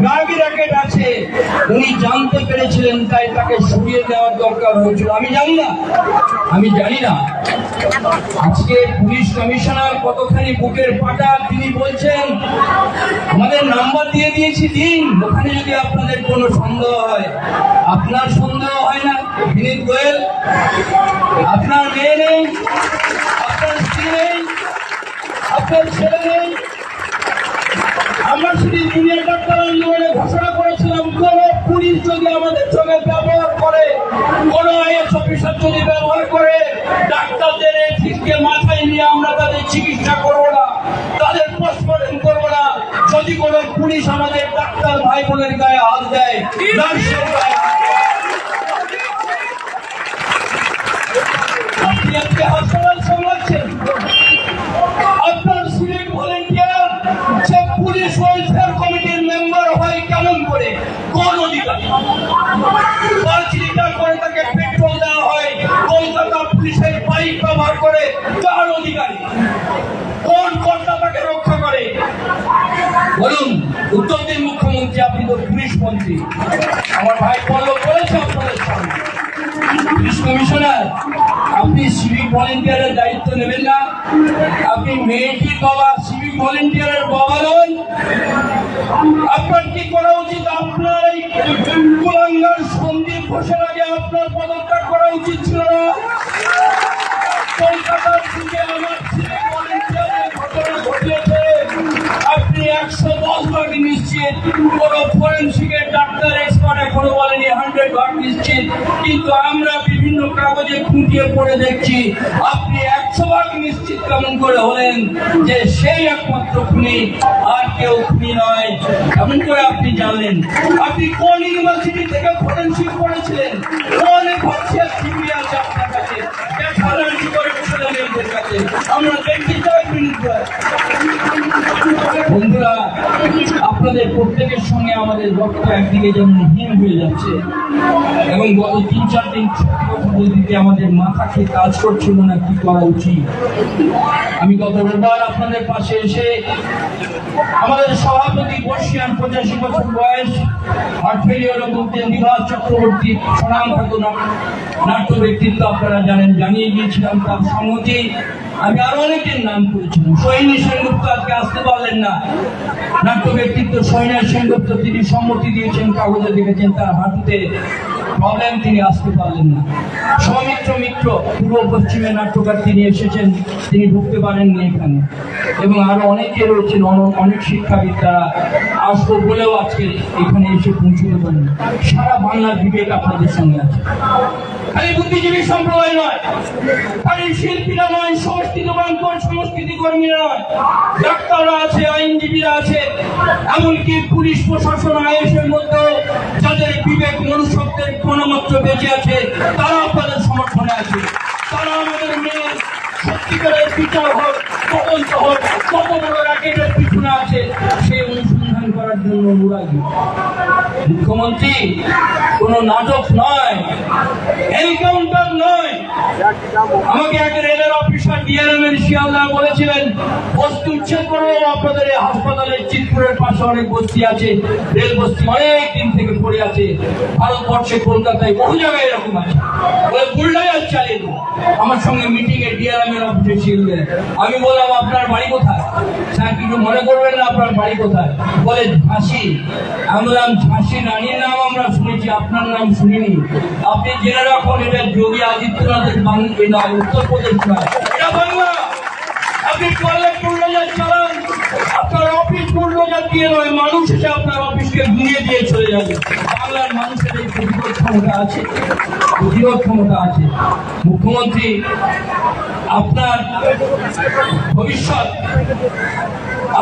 Drug racket আছে। উনি জানতে পেরেছিলেন, তাই তাকে সরিয়ে দেওয়ার দরকার হয়েছিল। আমি জানি না। আমি জানি না। আজকে পুলিশ কমিশনার কতখানি বুকের পাটা, তিনি বলছেন, আমাদের নাম্বার দিয়ে দিয়েছি দিন। ওখানে যদি আপনাদের কোনো সন্দেহ হয়। আপনার সন্দেহ হয় না, বিনীত গোয়েল? আপনার মেয়ে নেই? চিকিৎসা করব না, তাদের পোস্টমর্টম করব না যদি কোনো পুলিশ আমাদের ডাক্তার ভাই বোনের গায়ে হাত দেয়। আপনি হাসপাতাল মন্ত্রী। আমার ভাই পল্লব বলেছে আপনাদের সামনে। পুলিশ কমিশনার, আপনি সিভিক ভলেন্টিয়ারের দায়িত্ব নেবেন না। আপনি মেয়েটির বাবা সিভিক ভলেন্টিয়ারের বাবা নন। আপনার কি করা উচিত? আপনার এই কুলাঙ্গার ঘোষের আগে আপনার পদত্যাগ করা উচিত ছিল না। ডাক্তার এক্সপার্ট এখনও বলেনি হান্ড্রেড ভাগ নিশ্চিত। কিন্তু আমরা বিভিন্ন কাগজে খুঁটিয়ে পড়ে দেখছি, আপনি একশো ভাগ নিশ্চিত কেমন করে হলেন যে সেই একমাত্র খুনি আর কেউ খুনি নয়। কেমন করে আপনি জানলেন? আপনি কোন ইউনিভার্সিটি থেকে ফরেন্সিক পড়েছিলেন? কোন ভার্সিয়াল সিবি আছে আপনার কাছে? আমরা দেখতে চাই বন্ধুরা আপনাদের প্রত্যেকের সঙ্গে আমাদের রক্ত একদিকে যেমন হিম হয়ে যাচ্ছে, এবং গত তিন চার দিন সত্যি আমাদের মাথা খেয়ে কাজ করছিল না কি করা উচিত? আমি গত রোববার আপনাদের পাশে এসে আমাদের সভাপতি বর্ষিয়ান পঁচাশি বছর বয়স হার্ট ফেলিওর ভুগতেন বিভাস চক্রবর্তী সুনাম ঠাকুর, নাট্য ব্যক্তিত্ব আপনারা জানেন, জানিয়ে গিয়েছিলাম তার সম্মতি। আমি আরও অনেকের নাম করেছিলাম। সৈনী সেনগুপ্ত আজকে আসতে পারলেন না। নাট্য ব্যক্তিত্ব সৈন্য সেনগুপ্ত তিনি সম্মতি দিয়েছেন, কাগজে দেখেছেন তার হাঁটুতে। প্রবলেম তিনি আসতে পারলেন না। সৌমিত্র মিত্র পূর্ব পশ্চিমে নাট্যকার তিনি এসেছেন, তিনি ঢুকতে পারেননি এখানে। এবং আরও অনেকে রয়েছেন, অন- অনেক শিক্ষাবিদ তারা আসব বলেও আজকে এখানে এসে পৌঁছতে পারেন সারা বাংলার বিবেক আপনাদের সঙ্গে আছে। খালি বুদ্ধিজীবী সম্প্রদায় নয়, খালি শিল্পীরা নয় সংস্কৃতবান কোন সংস্কৃতি কর্মীরা নয়। ডাক্তাররা আছে, আইনজীবীরা আছে, এমনকি পুলিশ প্রশাসন, আইএসের মধ্যে যাদের বিবেক, মনুষ্যত্বের কোনমাত্র বেঁচে আছে তারা তাদের সমর্থনে আছে। তারা আমাদের মেয়ে, সত্যিকারের বিচার হোক, তদন্ত হোক কত বড় রাকেটের পিছনে আছে, সেই অনুসন্ধান করার জন্য অনুরাগী। মুখ্যমন্ত্রী, কোনো নাটক নয়, এনকাউন্টার নয় আমাকে এক রেলের অফিসার ডিআরএম এর শিয়ালদা বলেছিলেন, বস্তু উচ্ছেদ করে, আপনাদের হাসপাতালের চিতপুরের পাশে অনেক বস্তি আছে, রেল বস্তি অনেক দিন থেকে পড়ে আছে। ভারতবর্ষে কলকাতায় বহু জায়গায় এরকম আছে। চালিয়ে দেবো। আমার সঙ্গে ডিআরএম এর অফিসে ছিলেন আমি বললাম, আপনার বাড়ি কোথায়? স্যার কিছু মনে করবেন না, আপনার বাড়ি কোথায়? বলে, ঝাঁসি। আমি বললাম, ঝাঁসি রানীর নাম আমরা শুনেছি, আপনার নাম শুনিনি। আপনি জেনে রাখুন, এটা যোগী আদিত্যনাথের বাংলা নয় উত্তরপ্রদেশ নয়। এটা বাংলা। আপনি টয়লেট বুলডোজার চালান। আপনার অফিস বুলডোজার দিয়ে নয়, মানুষ এসে আপনার অফিসকে ঘুরিয়ে দিয়ে চলে যাবে। বাংলার মানুষের এই ক্ষমতা আছে, প্রতিরোধ ক্ষমতা আছে। মুখ্যমন্ত্রী, আপনার ভবিষ্যৎ,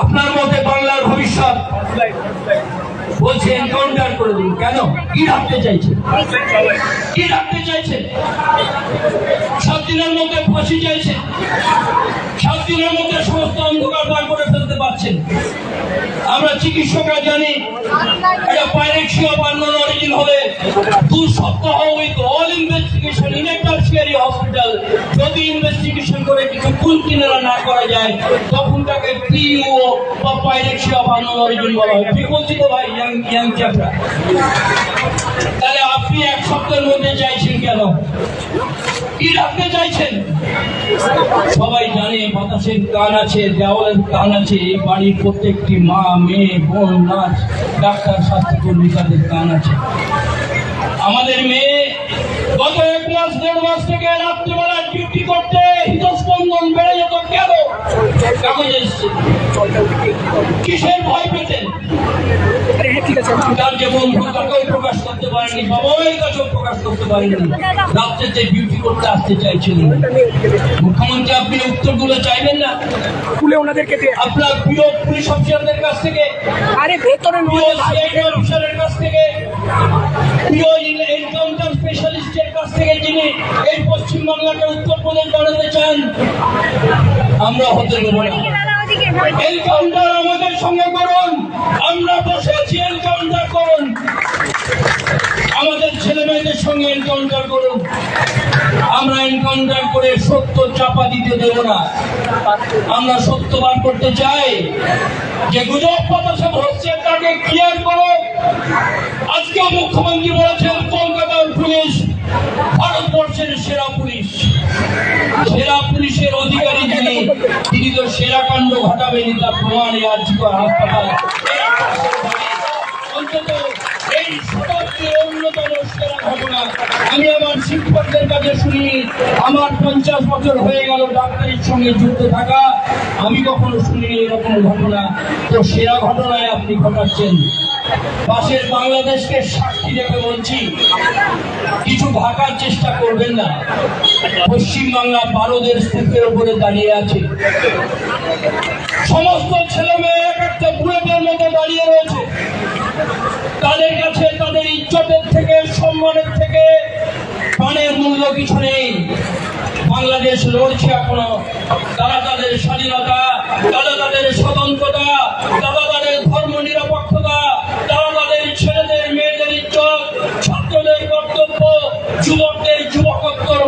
আপনার মতে বাংলার ভবিষ্যৎ? বলছে এনকাউন্টার করে দিন। কেন? কি রাখতে চাইছে কি রাখতে চাইছে সাত দিনের মধ্যে ফাঁসি চাইছে সাত দিনের মধ্যে সমস্ত অন্ধকার বার করে ফেলতে পারছেন। আমরা চিকিৎসকরা জানি এটা পাইরেক্সি অফ নন অরিজিন হলে দু সপ্তাহ with all investigation in tertiary hospital যদি ইনভেস্টিগেশন করে কিছু কুল কিনারা না করা যায়, তখন তাকে পিইও বা পাইরেক্সিয়া বানানোর অরিজিন বলা হয়। ঠিক বলছি তো ভাই ইয়াং ইয়াং চ্যাপরা তাহলে আপনি এক সপ্তাহের মধ্যে চাইছেন কেন? কি রাখতে চাইছেন সবাই জানে বাতাসের গান আছে, দেওয়ালের গান আছে, এই বাড়ির প্রত্যেকটি মা, মেয়ে, বোন, নাচ, ডাক্তার, স্বাস্থ্যকর্মী, তাদের গান আছে। আমাদের মেয়ে গত এক মাস, দেড় মাস থেকে রাত্রিবেলা ডিউটি করতে হৃদস্পন্দন বেড়ে যেত কেন? কাগজ এসছে। কিসের ভয় প্রকাশ করতে পারেনি বাবাই কাছেও প্রকাশ করতে পারেনি। ডিউটি করতে আসতে চাইছিলেন মুখ্যমন্ত্রী আপনি উত্তরগুলো চাইবেন না? খুলে ওনাদেরকে আপনার প্রিয় পুলিশ অফিসারদের কাছ থেকে আরে ভেতরে প্রিয় অফিসারের কাছ থেকে প্রিয় এনকাউন্টার স্পেশালিস্টের কাছ থেকে যিনি এই পশ্চিমবাংলাকে উত্তরপ্রদেশ বানাতে চান আমরা হতে দেবো না। এনকাউন্টার আমাদের সঙ্গে করুন। আমরা বসে আছি এনকাউন্টার করুন। আমাদের ছেলে মেয়েদের সঙ্গে এনকাউন্টার করুন। আমরা এনকাউন্টার করে সত্য চাপা দিতে দেব না। আমরা সত্য বার করতে চাই যে গুজব বাতাসে হচ্ছে, তাকে ক্লিয়ার করো। আজকে মুখ্যমন্ত্রী বলেছেন, কলকাতার পুলিশ ভারতবর্ষের সেরা পুলিশ। সেরা পুলিশের অধিকারী যিনি, তিনি তো সেরা কাণ্ড ঘটাবেনি তার প্রমাণে আজকে হাসপাতাল। অন্তত অন্যতম ঘটনা। আমি আমার শিক্ষকদের কাছে শুনি, আমার পঞ্চাশ বছর হয়ে গেল ডাক্তারের সঙ্গে যুক্ত থাকা। আমি কখনো শুনিনি এরকম ঘটনা। তো সেরা ঘটনায় আপনি ঘটাচ্ছেন। পাশের বাংলাদেশকে সাক্ষী রেখে বলছি, কিছু ঢাকার চেষ্টা করবেন না। পশ্চিম বাংলা ভারতের স্তূপের উপরে দাঁড়িয়ে আছে। সমস্ত ছেলে মেয়ে এক একটা বুয়েটের মতো দাঁড়িয়ে রয়েছে। তাদের কাছে তাদের ইজ্জতের থেকে, সম্মানের থেকে প্রাণের মূল্য কিছু নেই। বাংলাদেশ লড়ছে এখনও। তারা তাদের স্বাধীনতা, তারা তাদের স্বতন্ত্রতা তারা তাদের ধর্ম নিরপেক্ষতা তারা তাদের ছেলেদের মেয়েদের ইজ্জত ছাত্রদের কর্তব্য যুবকদের যুবকত্বর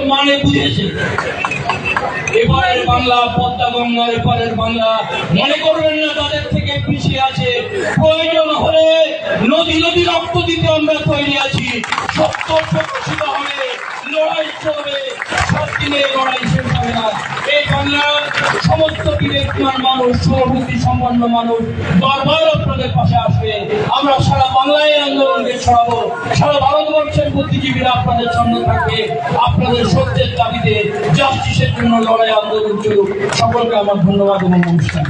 এবারের বাংলা, পদ্মা গঙ্গা এপারের বাংলা, মনে করবেন না তাদের থেকে পিছিয়ে আছে। প্রয়োজন হলে নদী নদী রক্ত দিতে আমরা তৈরি আছি। সত্য প্রকাশিত হবে লড়াই চলবে। সব দিনে লড়াই শেষ সমস্ত বিবেকমান মানুষ সহানুভূতি সম্পন্ন মানুষ বারবার আপনাদের পাশে আসবে। আমরা সারা বাংলায় আন্দোলনকে ছড়াবো। সারা ভারতবর্ষের বুদ্ধিজীবীরা আপনাদের সঙ্গে থাকবে। আপনাদের সত্যের দাবিতে জাস্টিসের জন্য লড়াই আন্দোলন চলুক। সকলকে আমার ধন্যবাদ এবং নমস্কার।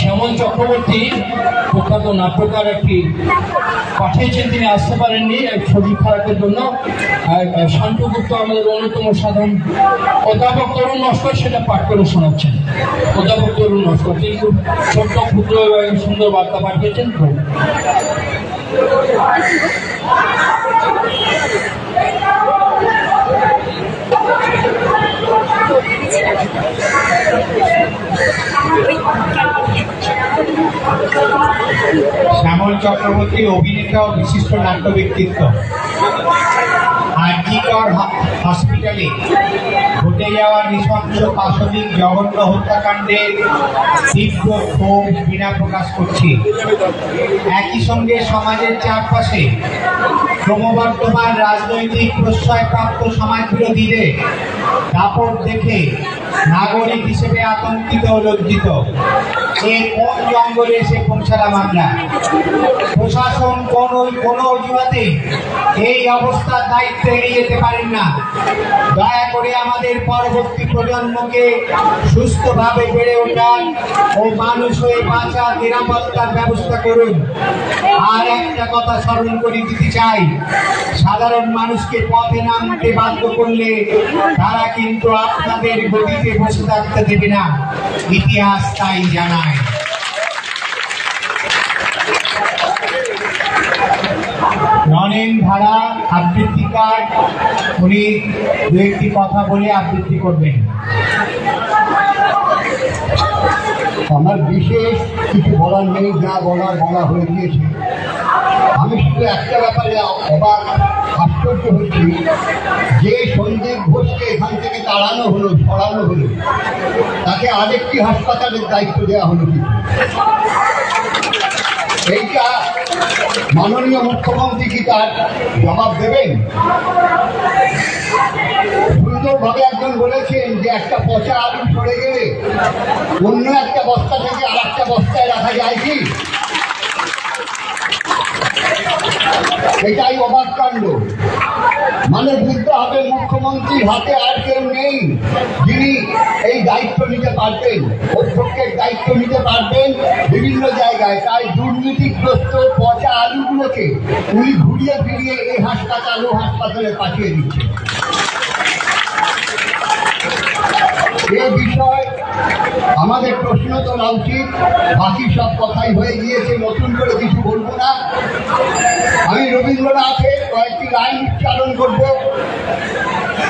শ্যামল চক্রবর্তী প্রখ্যাত নাট্যকার একটি পাঠিয়েছেন, তিনি আসতে পারেননি এক শরীর খারাপের জন্য। শান্তু গুপ্ত আমাদের অন্যতম সাধারণ অধ্যাপক তরুণ নস্কর সেটা পাঠ করে শোনাচ্ছেন। অধ্যাপক তরুণ নস্কর তিনি খুব ছোট্ট, ক্ষুদ্র এবং সুন্দর বার্তা পাঠিয়েছেন। তো শ্যামল চক্রবর্তী অভিনেতা ও বিশিষ্ট নাট্য ব্যক্তিত্ব আরজিকর হসপিটালে ঘটে যাওয়া নৃশংস পাশবিক জঘন্য হত্যাকাণ্ডের তীব্র ক্ষোভ বিনা প্রকাশ করছি। একই সঙ্গে সমাজের চারপাশে ক্রমবর্ধমান রাজনৈতিক প্রশ্রয়প্রাপ্ত সমাজ বিরোধীদের দাপট দেখে নাগরিক হিসেবে আতঙ্কিত লজ্জিত। এ কোন জঙ্গলে এসে পৌঁছালাম আমরা। প্রশাসন কোন কোন অজুহাতে এই অবস্থার দায়িত্ব এড়িয়ে যেতে পারেন না। দয়া করে আমাদের পরবর্তী প্রজন্মকে সুস্থভাবে বেড়ে ওঠান ও মানুষ হয়ে বাঁচার নিরাপত্তার ব্যবস্থা করুন। আর একটা কথা স্মরণ করে দিতে চাই, সাধারণ মানুষকে পথে নামতে বাধ্য করলে তারা কিন্তু আপনাদের গতিতে বসে থাকতে দেবে না। ইতিহাস তাই জানায়। ননেন ধারা আবৃত্তিকার উনি দু একটি কথা বলে আবৃত্তি করবেন। আমার বিশেষ কিছু বলার নেই, যা বলার বলা হয়ে গিয়েছে। আমি শুধু একটা ব্যাপারে অবাক, আশ্চর্য হচ্ছি যে সন্দীপ ঘোষকে এখান থেকে তাড়ানো হলো, সরানো হলো। তাকে আরেকটি হাসপাতালের দায়িত্ব দেওয়া হলো এইটা মাননীয় মুখ্যমন্ত্রী কি তার জবাব দেবেন? সুন্দরভাবে একজন বলেছেন যে একটা পচা আলু পড়ে গেলে অন্য একটা বস্তা থেকে আর একটা বস্তায় রাখা যায় কি? এটাই অবাক কাণ্ড। মানে বুঝতে হবে মুখ্যমন্ত্রীর হাতে আর কেউ নেই। যিনি এই দায়িত্ব নিতে পারবেন অধ্যক্ষের দায়িত্ব নিতে পারবেন বিভিন্ন জায়গায়। তাই দুর্নীতিগ্রস্ত পচা আলুগুলোকে উনি ঘুরিয়ে ফিরিয়ে এই হাসপাতাল ও হাসপাতালে পাঠিয়ে দিচ্ছেন। এ বিষয় আমাদের প্রশ্ন তোলা উচিত বাকি সব কথাই হয়ে গিয়েছে, নতুন করে কিছু বলব না। আমি রবীন্দ্রনাথের কয়েকটি লাইন উচ্চারণ করব।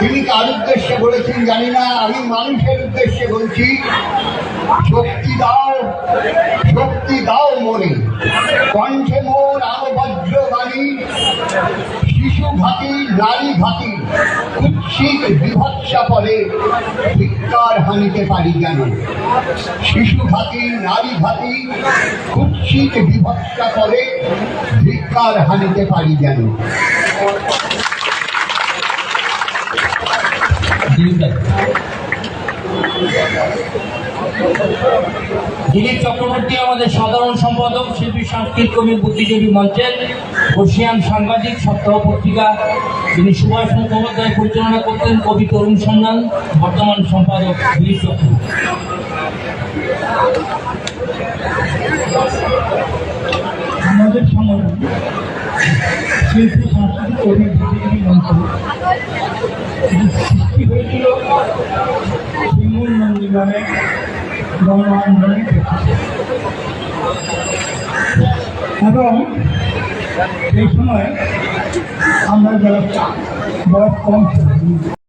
তিনি কার উদ্দেশ্যে বলেছেন জানি না, আমি মানুষের উদ্দেশ্যে বলছি, শক্তি দাও শক্তি দাও মনে। কণ্ঠে মোর আরও বজ্রবাণী, শিশু ভাতি, নারী ঘাতি কুৎসিত বিভৎসা পরে ধিক্কার হানিতে পারি কেন? নারী ঘাতি কুৎসিত বিভৎসা পরে ধিক্কার হানিতে পারি যেন দিলীপ চক্রবর্তী আমাদের সাধারণ সম্পাদক, শিল্পী, সাংস্কৃতিক কবি বুদ্ধিজীবী মঞ্চের বর্ষিয়ান সাংবাদিক, সপ্তাহ পত্রিকা তিনি সুভাষ মুখোপাধ্যায় পরিচালনা করতেন, কবি তরুণ সন্ধান, বর্তমান সম্পাদক দিলীপ চক্রবর্তী। আমাদের সংগঠন শিল্পী, সাংস্কৃতিক কবি বুদ্ধিজীবী মঞ্চ। সৃষ্টি হয়েছিল? শিমুল আন্দোলনের এবং সেই সময় আমরা যারা বয়স কম